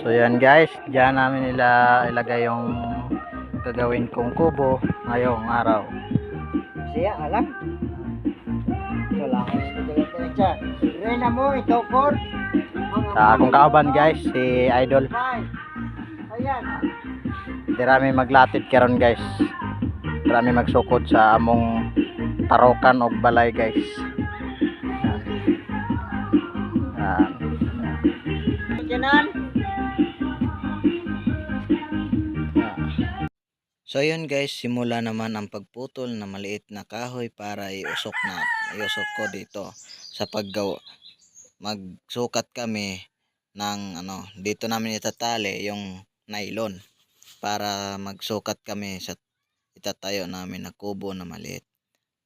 So yan guys, diyan namin nila ilagay yung gagawin kong kubo ngayong araw. Siya, alam. So, talaga siya. Rena mo, ikaw, Kor. Sa akong kauban guys, si Idol. Ayan. Dirami maglatid karon guys. Dirami magsukod sa among tarokan og balay guys. So yun guys, simula naman ang pagputol na maliit na kahoy para iusok na iusok ko dito sa paggawa. Magsukat kami ng ano, dito namin itatali yung nylon para magsukat kami sa itatayo namin na kubo na maliit.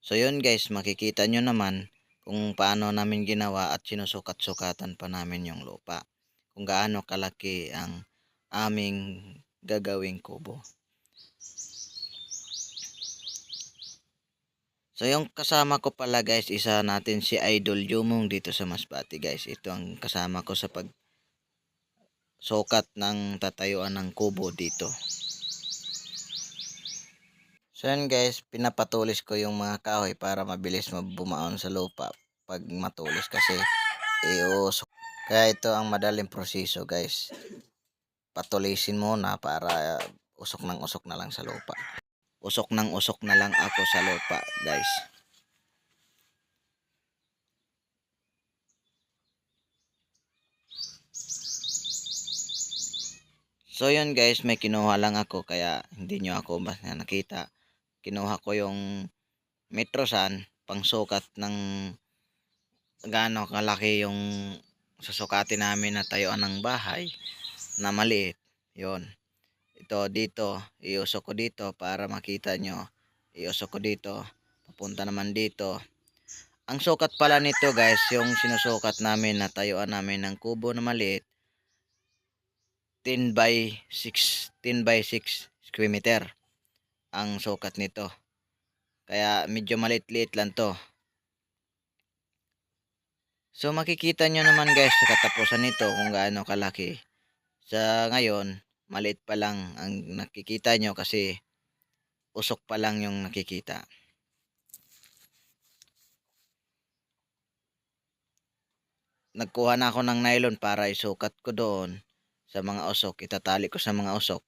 So yun guys, makikita nyo naman kung paano namin ginawa at sinusukat-sukatan pa namin yung lupa. Kung gaano kalaki ang aming gagawing kubo. So yung kasama ko pala guys, isa natin si Idol Jumong dito sa Masbate guys. Ito ang kasama ko sa pag sukat ng tatayuan ng kubo dito. So yan guys, pinapatulis ko yung mga kahoy para mabilis mabumaon sa lupa pag matulis kasi iusok. Kaya ito ang madaling proseso guys. Patulisin muna para usok ng usok na lang sa lupa usok ng usok na lang ako sa lupa guys. So yun guys. May kinuha lang ako kaya hindi nyo ako mas nakita. Kinuha ko yung metrosan pang sukat ng gaano kalaki yung susukatin namin na tayuan ng bahay na maliit. Yon ito dito. Iusok ko dito para makita nyo. Iusok ko dito. Papunta naman dito. Ang sukat pala nito guys yung sinusukat namin na tayuan namin ng kubo na maliit 10 by 6 10 by 6 square meter ang sukat nito. Kaya medyo maliit-liit lang to. So makikita nyo naman guys sa katapusan nito kung gaano kalaki. Sa ngayon maliit pa lang ang nakikita nyo kasi usok pa lang yung nakikita. Nagkuha na ako ng nylon para isukat ko doon sa mga usok. Itatali ko sa mga usok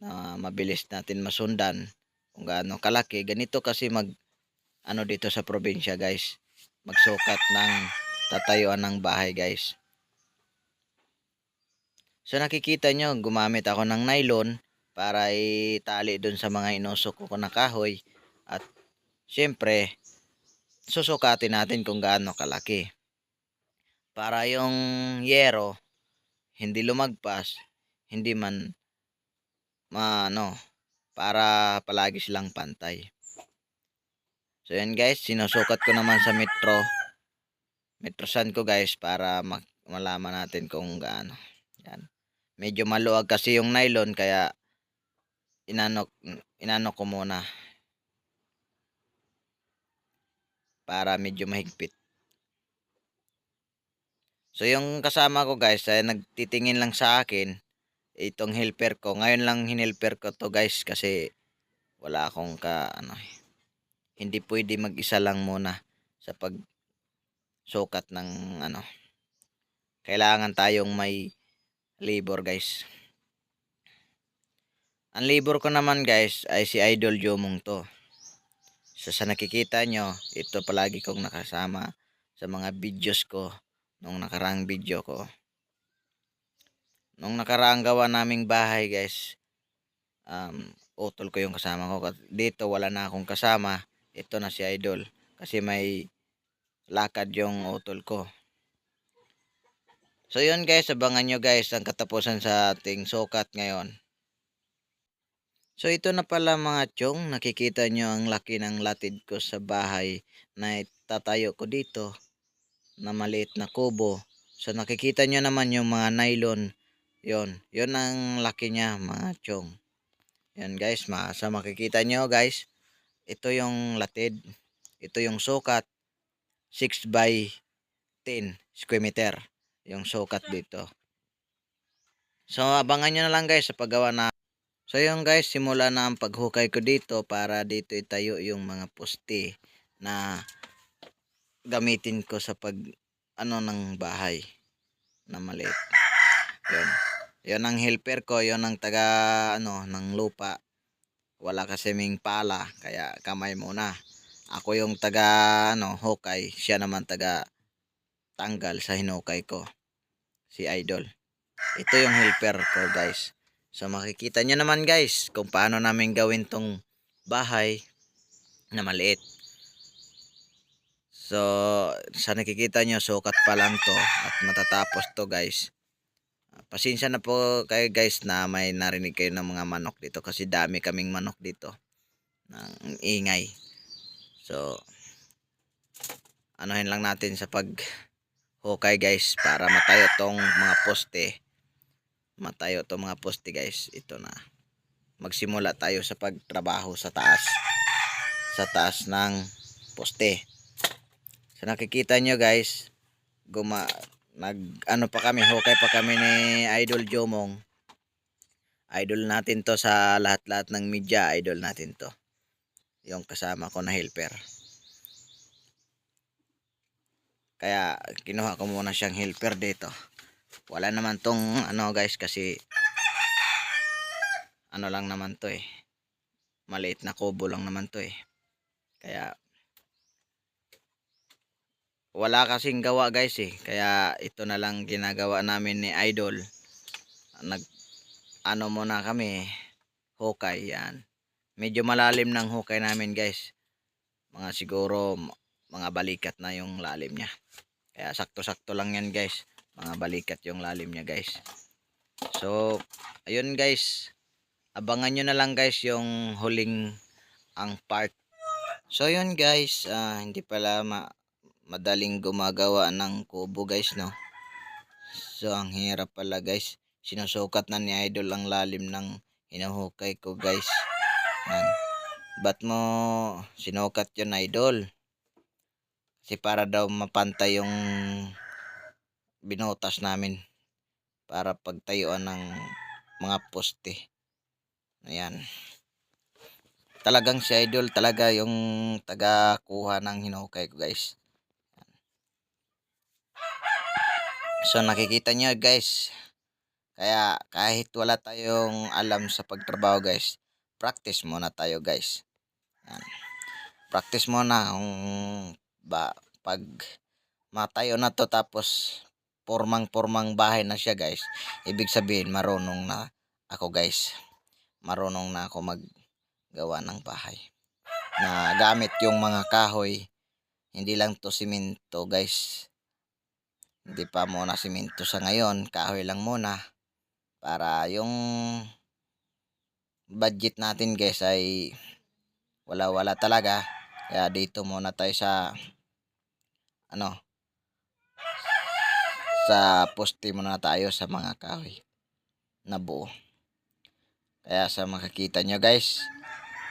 na mabilis natin masundan kung gaano kalaki. Ganito kasi mag ano dito sa probinsya guys. Magsukat ng tatayuan ng bahay guys. So nakikita nyo, gumamit ako ng nylon para itali dun sa mga inusok ko na kahoy. At syempre, susukatin natin kung gaano kalaki. Para yung yero, hindi lumagpas, hindi man, ano, para palagi silang pantay. So yan guys, sinusukat ko naman sa metro. Metrosan ko guys para malaman natin kung gaano. Yan medyo maluwag kasi yung nylon kaya inano inano ko muna para medyo mahigpit. So yung kasama ko guys ay nagtitingin lang sa akin itong helper ko. Ngayon lang hinelper ko to guys kasi wala akong ka ano hindi pwede mag-isa lang muna sa pag sukat ng ano kailangan tayong may labor guys. Ang labor ko naman guys ay si Idol Jomong to. So sa nakikita nyo, ito palagi kong nakasama sa mga videos ko nung nakaraang video ko. Nung nakaraang gawa naming bahay guys, um, utol ko yung kasama ko. Dito wala na akong kasama. Ito na si Idol. Kasi may lakad yung utol ko. So yun guys, abangan nyo guys ang katapusan sa ating sukat ngayon. So ito na pala mga chong, nakikita nyo ang laki ng latid ko sa bahay na itatayo ko dito na maliit na kubo. So nakikita nyo naman yung mga nylon, yon yon ang laki niya mga chong. Yan guys, ma sa makikita nyo guys, ito yung latid, ito yung sukat, 6 by 10 square meter yung sukat dito. So abangan nyo na lang guys sa paggawa na. So yun guys, simula na ang paghukay ko dito para dito itayo yung mga poste na gamitin ko sa pag ano ng bahay na maliit. Yun. Yun ang helper ko, yun ang taga ano ng lupa. Wala kasi ming pala, kaya kamay muna. Ako yung taga ano hukay, siya naman taga tanggal sa hinukay ko. Si Idol. Ito yung helper ko guys. So makikita nyo naman guys kung paano namin gawin tong bahay na maliit. So sa nakikita nyo sukat pa lang to at matatapos to guys. Pasensya na po kayo guys na may narinig kayo ng mga manok dito kasi dami kaming manok dito ng ingay. So anuhin lang natin sa pag hukay guys para matayo tong mga poste. Matayo to mga poste guys. Ito na. Magsimula tayo sa pagtrabaho sa taas. Sa taas ng poste. So nakikita nyo guys guma nag ano pa kami hukay pa kami ni Idol Jomong. Idol natin to sa lahat-lahat ng media idol natin to. Yung kasama ko na helper kaya kinuha ko muna siyang helper dito. Wala naman tong ano guys kasi ano lang naman to eh. Maliit na kubo lang naman to eh. Kaya wala kasing gawa guys eh. Kaya ito na lang ginagawa namin ni idol. Nag ano muna kami hukay yan. Medyo malalim ng hukay namin guys. Mga siguro mga balikat na yung lalim niya. Kaya sakto sakto lang yan guys. Mga balikat yung lalim niya guys. So ayun guys. Abangan nyo na lang guys yung huling ang part. So yun guys. Ah, hindi pala ma- madaling gumagawa ng kubo guys no? So ang hirap pala guys. Sinusukat na ni idol ang lalim ng hinuhukay ko guys. Yan. Ba't mo sinukat yun idol kasi para daw mapantay yung binutas namin para pagtayuan ng mga poste. Ayan. Talagang si Idol talaga yung taga kuha ng hinukay ko guys. So nakikita nyo guys. Kaya kahit wala tayong alam sa pagtrabaho guys, practice muna tayo guys. Yan. Practice muna kung ba pag matayo na to tapos pormang-pormang bahay na siya guys. Ibig sabihin marunong na ako guys. Marunong na ako maggawa ng bahay. Na gamit yung mga kahoy. Hindi lang to simento guys. Hindi pa muna simento sa ngayon. Kahoy lang muna. Para yung budget natin guys ay wala-wala talaga. Kaya dito muna tayo sa ano sa poste muna tayo sa mga kahoy na buo. Kaya sa makikita nyo guys,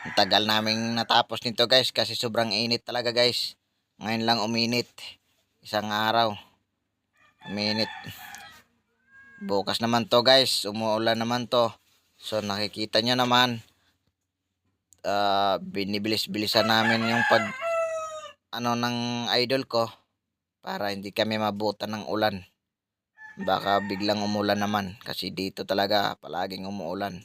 ang tagal naming natapos nito guys kasi sobrang init talaga guys. Ngayon lang uminit. Isang araw. Uminit. Bukas naman to guys, umuulan naman to. So nakikita nyo naman, ah binibilis-bilisan namin yung pag ano ng idol ko para hindi kami mabutan ng ulan. Baka biglang umulan naman kasi dito talaga palaging umuulan.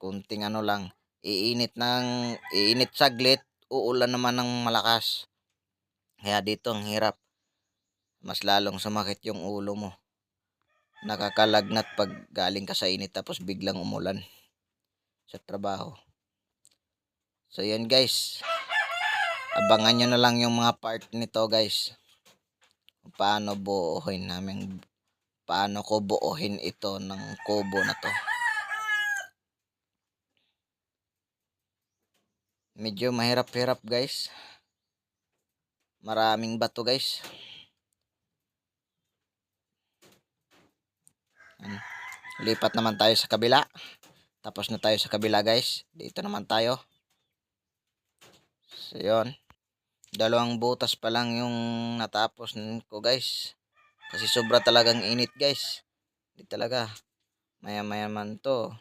Kunting ano lang iinit ng iinit saglit uulan naman ng malakas. Kaya dito ang hirap. Mas lalong sumakit yung ulo mo. Nakakalagnat pag galing ka sa init tapos biglang umulan sa trabaho. So yan guys. Abangan nyo na lang yung mga part nito guys paano buuhin namin paano ko buuhin ito ng kubo na to. Medyo mahirap-hirap guys. Maraming bato guys. Lipat naman tayo sa kabila. Tapos na tayo sa kabila guys. Dito naman tayo. So yun. Dalawang butas pa lang yung natapos ko guys. Kasi sobra talagang init guys. Hindi talaga. Maya maya man to.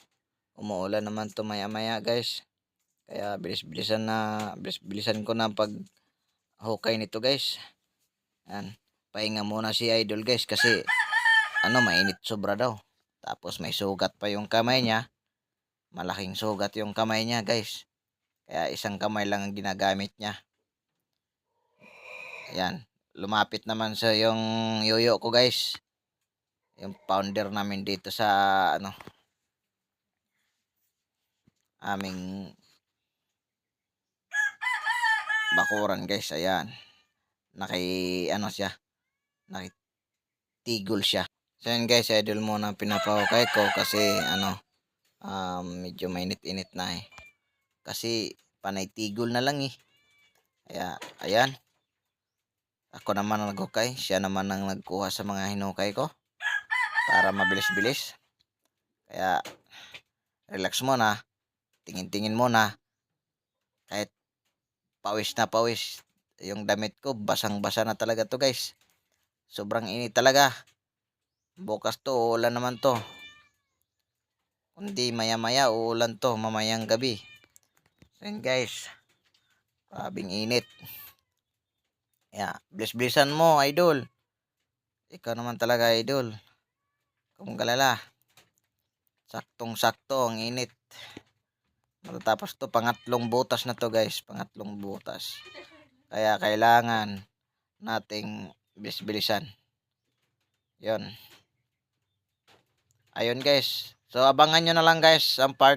Umuulan naman to maya maya guys. Kaya bilis-bilisan na, bilis-bilisan ko na pag hukay nito guys. Yan. Pahinga muna si Idol guys kasi ano mainit sobra daw. Tapos may sugat pa yung kamay niya. Malaking sugat yung kamay niya guys. Kaya isang kamay lang ang ginagamit niya. Ayan. Lumapit naman sa yung yoyo ko guys. Yung founder namin dito sa ano aming bakuran guys. Ayan. Naki ano siya. Nakitigol siya. So yun guys, idol muna pinapahukay ko kasi ano um, medyo mainit-init na eh. Kasi panay tigol na lang eh. Kaya ayan. Ako naman ang naghukay. Siya naman ang nagkuha sa mga hinukay ko. Para mabilis-bilis. Kaya relax muna. Tingin-tingin muna. Kahit pawis na pawis. Yung damit ko, basang-basa na talaga to guys. Sobrang init talaga. Bukas to, uulan naman to. Kundi maya-maya, uulan to mamayang gabi. So guys. Grabing init. Yeah, bilis-bilisan mo, idol. Ikaw naman talaga, idol. Kung galala. Saktong-sakto ang init. Matatapos to, pangatlong butas na to guys. Pangatlong butas. Kaya kailangan nating bilis-bilisan. Yon. Ayun guys. So abangan nyo na lang guys ang part